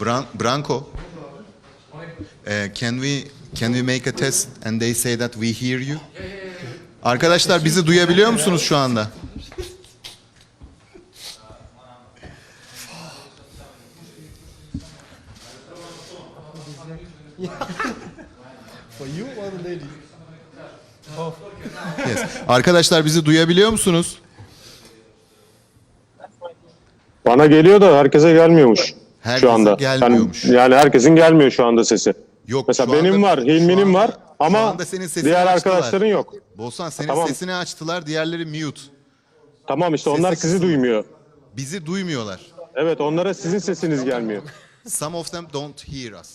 Bran- Branko, eh, can we can we make a test and they say that we hear you? Arkadaşlar bizi duyabiliyor musunuz şu anda? For you or the lady? Yes. Arkadaşlar bizi duyabiliyor musunuz? Bana geliyor da herkese gelmiyormuş Herkese şu anda. gelmiyormuş. Yani, yani herkesin gelmiyor şu anda sesi. Yok. Mesela benim anda- var, Hilmi'nin anda- var ama senin diğer açtılar. arkadaşların yok. Bolsan senin Tamam. sesini açtılar, diğerleri mute. Tamam işte onlar Sesi sizi kısıldı. duymuyor. Bizi duymuyorlar. Evet onlara sizin sesiniz gelmiyor. Some of them don't hear us.